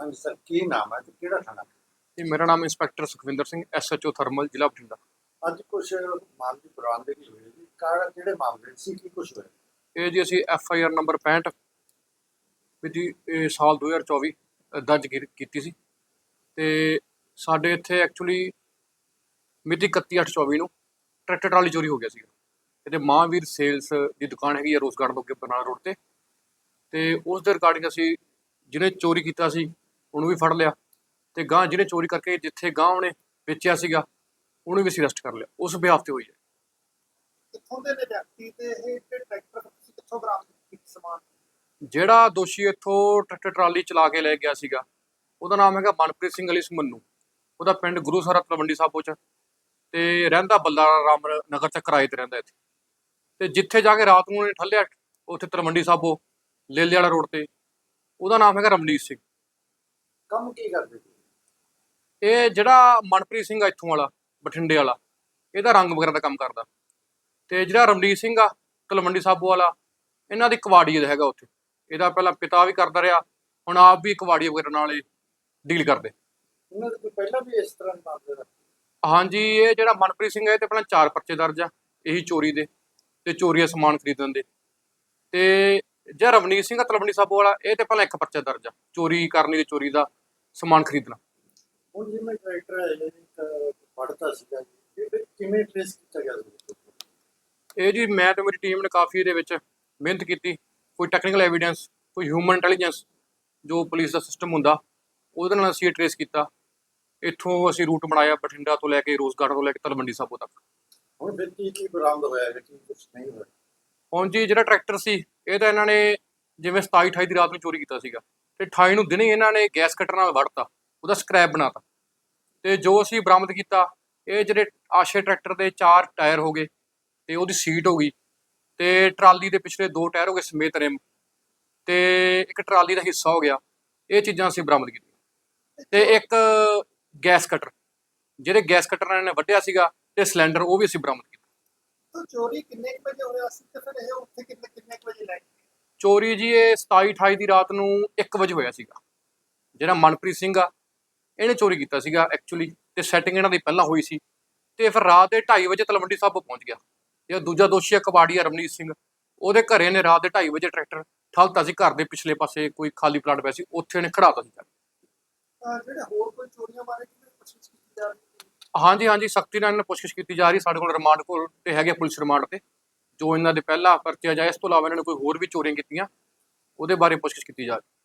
ਹਾਂਜੀ ਸਰ ਕੀ ਨਾਮ ਹੈ ਤੇ ਕਿਹੜਾ ਥਾਣਾ? ਜੀ ਮੇਰਾ ਨਾਮ inspector Sukhwinder Singh SHO thermal ਜ਼ਿਲ੍ਹਾ ਬਠਿੰਡਾ। ਅੱਜ ਕੁਝ ਮਾਮਲੇ ਬਰਾਮਦਗੀ ਹੋਈ ਜੀ ਕਾਹੜਾ ਕਿਹੜੇ ਮਾਮਲੇ ਸੀ ਕੀ ਕੁਝ ਹੋਇਆ? ਇਹ ਜੀ ਅਸੀਂ ਐਫ ਆਈ ਆਰ ਨੰਬਰ 65 ਵਿਧੀ ਇਹ ਸਾਲ 2024 ਅ, ਦਰਜ ਕੀ- ਕੀਤੀ ਸੀ। ਤੇ ਸਾਡੇ ਇੱਥੇ ਐਕਚੁਅਲੀ ਮਿਤੀ 31/8/24 ਨੂੰ ਟਰੈਕਟਰ ਟਰਾਲੀ ਚੋਰੀ ਹੋ ਗਿਆ ਸੀਗਾ। ਇਹਦੇ ਮਹਾਂਵੀਰ ਸੇਲਸ ਦੀ ਦੁਕਾਨ ਹੈਗੀ ਹੈ ਰੋਜ਼ ਗਾਰਡਨ ਤੋਂ ਅੱਗੇ ਬਰਨਾਲਾ ਰੋਡ ਤੇ। ਤੇ ਉਸ ਦੇ ਰਿਗਾਰਡਿੰਗ ਅਸੀਂ ਜਿਹਨੇ ਚੋਰੀ ਕੀਤਾ ਸੀ ਉਹਨੂੰ ਵੀ ਫੜ ਲਿਆ ਤੇ ਗਾਂ ਜਿਹਨੇ ਚੋਰੀ ਕਰਕੇ ਜਿੱਥੇ ਗਾਂ ਉਹਨੇ ਵੇਚਿਆ ਸੀਗਾ ਉਹਨੂੰ ਵੀ ਅਸੀਂ ਅਰੈਸਟ ਕਰ ਲਿਆ ਉਸ ਬਿਹਾਫ ਤੇ ਹੋਈ ਹੈ। ਕਿੱਥੋਂ ਦੇ ਨੇ ਵਿਅਕਤੀ ਤੇ ਇਹ ਤੇ ਟਰੈਕਟਰ ਤੁਸੀਂ ਕਿੱਥੋਂ ਬਰਾਮਦ ਕੀਤੀ ਸਮਾਨ? ਜਿਹੜਾ ਦੋਸ਼ੀ ਇੱਥੋਂ ਟਰੈਕਟਰ ਟਰਾਲੀ ਚਲਾ ਕੇ ਲੈ ਗਿਆ ਸੀਗਾ ਉਹਦਾ ਨਾਮ ਹੈਗਾ ਮਨਪ੍ਰੀਤ ਸਿੰਘ ਅਲੀ ਸਮੰਨੂ। ਉਹਦਾ ਪਿੰਡ ਗੁਰੂਸਰਾ ਤਲਵੰਡੀ ਸਾਬੋ ਚ ਤੇ ਰਹਿੰਦਾ ਬੱਲਾਰਾ ਰਾਮ ਨਗਰ ਚ ਕਿਰਾਏ ਤੇ ਰਹਿੰਦਾ ਇੱਥੇ। ਤੇ ਜਿੱਥੇ ਜਾ ਕੇ ਰਾਤ ਨੂੰ ਉਹਨੇ ਠੱਲਿਆ ਉੱਥੇ ਤਲਵੰਡੀ ਸਾਬੋ ਲੇਲੇ ਵਾਲਾ ਰੋਡ ਤੇ। ਉਹਦਾ ਨਾਮ ਹੈਗਾ ਰਮਨੀਤ ਸਿੰਘ। ਕੰਮ ਕੀ ਕਰਦੇ ਸੀ ਇਹ ਜਿਹੜਾ ਮਨਪ੍ਰੀਤ ਸਿੰਘ ਆ ਇੱਥੋਂ ਵਾਲਾ ਬਠਿੰਡੇ ਵਾਲਾ ਇਹਦਾ ਰੰਗ ਵਗੈਰਾ ਦਾ ਕੰਮ ਕਰਦਾ। ਤੇ ਜਿਹੜਾ ਰਮਨੀਤ ਸਿੰਘ ਆ ਤਲਵੰਡੀ ਸਾਬੋ ਵਾਲਾ ਇਹਨਾਂ ਦੀ ਕਵਾੜੀ ਦਾ ਹੈਗਾ ਉੱਥੇ। ਇਹਦਾ ਪਹਿਲਾਂ ਪਿਤਾ ਵੀ ਕਰਦਾ ਰਿਹਾ ਹੁਣ ਆਪ ਵੀ ਕਵਾੜੀ ਵਗੈਰਾ ਨਾਲ ਡੀਲ ਕਰਦੇ। ਉਹਨਾਂ ਦੇ ਕੋਈ ਪਹਿਲਾਂ ਵੀ ਇਸ ਤਰ੍ਹਾਂ ਮਾਮਲੇ ਹਾਂਜੀ ਇਹ ਜਿਹੜਾ ਮਨਪ੍ਰੀਤ ਸਿੰਘ ਹੈ ਇਹ ਤੇ ਪਹਿਲਾਂ ਚਾਰ ਪਰਚੇ ਦਰਜ ਆ ਇਹੀ ਚੋਰੀ ਦੇ ਤੇ ਚੋਰੀ ਦਾ ਸਮਾਨ ਖਰੀਦਣ ਦੇ। ਤੇ ਜਿਹੜਾ ਰਵਨੀਤ ਸਿੰਘ ਆ ਤਲਵੰਡੀ ਸਾਬੋ ਵਾਲਾ ਇਹ ਤੇ ਪਹਿਲਾਂ ਇੱਕ ਪਰਚਾ ਦਰਜ ਆ ਚੋਰੀ ਕਰਨੀ ਤੇ ਚੋਰੀ ਦਾ। ਸਮਾਨ ਖਰੀਦਣਾ। ਹੁਣ ਜਿਵੇਂ ਟਰੈਕਟਰ ਹੈ ਇੱਕ ਫੜਤਾ ਸੀਗਾ ਜੀ। ਇਹ ਫਿਰ ਕਿਵੇਂ ਟ੍ਰੇਸ ਕੀਤਾ ਗਿਆ ਸੀ? ਇਹ ਜੀ ਮੈਂ ਤੇ ਮੇਰੀ ਟੀਮ ਨੇ ਕਾਫੀ ਇਹਦੇ ਵਿੱਚ ਮਿਹਨਤ ਕੀਤੀ। ਕੋਈ ਟੈਕਨੀਕਲ ਐਵੀਡੈਂਸ ਕੋਈ ਹਿਊਮਨ ਇੰਟੈਲੀਜੈਂਸ ਜੋ ਪੁਲਿਸ ਦਾ ਸਿਸਟਮ ਹੁੰਦਾ ਉਹਦੇ ਨਾਲ ਅਸੀਂ ਟ੍ਰੇਸ ਕੀਤਾ। ਇੱਥੋਂ ਅਸੀਂ ਰੂਟ ਬਣਾਇਆ ਬਠਿੰਡਾ ਤੋਂ ਲੈ ਕੇ ਰੋਜ਼ਗਾਰਡ ਤੋਂ ਲੈ ਕੇ ਤਲਵੰਡੀ ਸਾਬੋ ਤੱਕ। ਹੁਣ ਫਿਰ ਕੀ ਕੀ ਬਰਾਮਦ ਹੋਇਆ ਹੈ ਕੀ ਕੁਝ ਨਹੀਂ ਹੋਇਆ? ਹੁਣ ਜੀ ਜਿਹੜਾ ਟਰੈਕਟਰ ਸੀ ਇਹ ਤਾਂ ਇਹਨਾਂ ਨੇ ਜਿਵੇਂ 27 28 ਦੀ ਰਾਤ ਨੂੰ ਚੋਰੀ ਕੀਤਾ ਸੀਗਾ। ਤੇ 28 ਨੂੰ ਦਿਨੇ ਹੀ ਇਹਨਾਂ ਨੇ ਗੈਸ ਕਟਰ ਨਾਲ ਵੜਤਾ ਉਹਦਾ ਸਕ੍ਰੈਪ ਬਣਾਤਾ। ਤੇ ਜੋ ਅਸੀਂ ਬਰਾਮਦ ਕੀਤਾ, ਇਹ ਜਿਹੜੇ ਆਸ਼ੇ ਟਰੈਕਟਰ ਦੇ ਚਾਰ ਟਾਇਰ ਹੋ ਗਏ ਤੇ ਉਹਦੀ ਸੀਟ ਹੋ ਗਈ ਤੇ ਟਰਾਲੀ ਦੇ ਪਿਛਲੇ ਦੋ ਟਾਇਰ ਹੋ ਗਏ ਸਮੇਤ ਰਿਮ ਤੇ ਇੱਕ ਟਰਾਲੀ ਦਾ ਹਿੱਸਾ ਹੋ ਗਿਆ। ਇਹ ਚੀਜ਼ਾਂ ਅਸੀਂ ਬਰਾਮਦ ਕੀਤੀਆਂ। ਤੇ ਇੱਕ ਗੈਸ ਕਟਰ, ਜਿਹੜੇ ਗੈਸ ਕਟਰ ਇਹਨਾਂ ਨੇ ਵੱਢਿਆ ਸੀਗਾ ਤੇ ਸਿਲੰਡਰ ਉਹ ਵੀ ਅਸੀਂ ਬਰਾਮਦ ਕੀਤਾ। ਚੋਰੀ ਕਿੰਨੇ ਵਜੇ ਹੋਇਆ ਸੀ ਤੇ ਫਿਰ ਇਹ ਉੱਥੇ ਕਿੰਨੇ ਕਿੰਨੇ ਵਜੇ ਲੈ ਚੋਰੀ ਜੀ ਇਹ 27 28 ਦੀ ਰਾਤ ਨੂੰ 1 ਵਜੇ ਹੋਇਆ ਸੀਗਾ। ਜਿਹੜਾ ਮਨਪ੍ਰੀਤ ਸਿੰਘ ਆ ਇਹਨੇ ਚੋਰੀ ਕੀਤਾ ਸੀਗਾ ਐਕਚੁਅਲੀ ਤੇ ਸੈਟਿੰਗ ਇਹਨਾਂ ਦੀ ਪਹਿਲਾਂ ਹੋਈ ਸੀ। ਤੇ ਫਿਰ ਰਾਤ ਦੇ 2:30 ਵਜੇ ਤਲਵੰਡੀ ਸਾਹਿਬ ਪਹੁੰਚ ਗਿਆ। ਇਹ ਦੂਜਾ ਦੋਸ਼ੀ ਆ ਕਬਾੜੀ ਰਮਨੀਤ ਸਿੰਘ। ਉਹਦੇ ਘਰੇ ਨੇ ਰਾਤ ਦੇ 2:30 ਵਜੇ ਟਰੈਕਟਰ ਠਲਤਾ ਸੀ। ਘਰ ਦੇ ਪਿਛਲੇ ਪਾਸੇ ਕੋਈ ਖਾਲੀ ਪਲਾਟ ਪਿਆ ਸੀ। ਉੱਥੇ ਨੇ ਖੜਾਤਾ ਸੀ। ਜਿਹੜੇ ਹੋਰ ਕੋਈ ਚੋਰੀਆਂ ਬਾਰੇ ਕਿਵੇਂ ਕੋਸ਼ਿਸ਼ ਕੀਤੀ ਜਾ ਰਹੀ ਹੈ ਹਾਂਜੀ ਹਾਂਜੀ ਸਖਤੀ ਨਾਲ ਇਹਨਾਂ ਪੁੱਛਗਿੱਛ ਕੀਤੀ ਜਾ ਰਹੀ। ਸਾਡੇ ਕੋਲ ਰਿਮਾਂਡ ਕੋਲ ਤੇ ਹੈਗੇ ਪੁਲਿਸ ਰਿਮਾਂਡ ਤੇ। ਜੋ ਇਹਨਾਂ ਦੇ ਪਹਿਲਾ ਪਰਚੇ ਆ ਜਾਂ ਇਸ ਤੋਂ ਇਲਾਵਾ ਇਹਨਾਂ ਨੇ ਕੋਈ ਹੋਰ ਵੀ ਚੋਰੀਆਂ ਕੀਤੀਆਂ, ਉਹਦੇ ਬਾਰੇ ਪੁੱਛਗਿੱਛ ਕੀਤੀ ਜਾ ਰਹੀ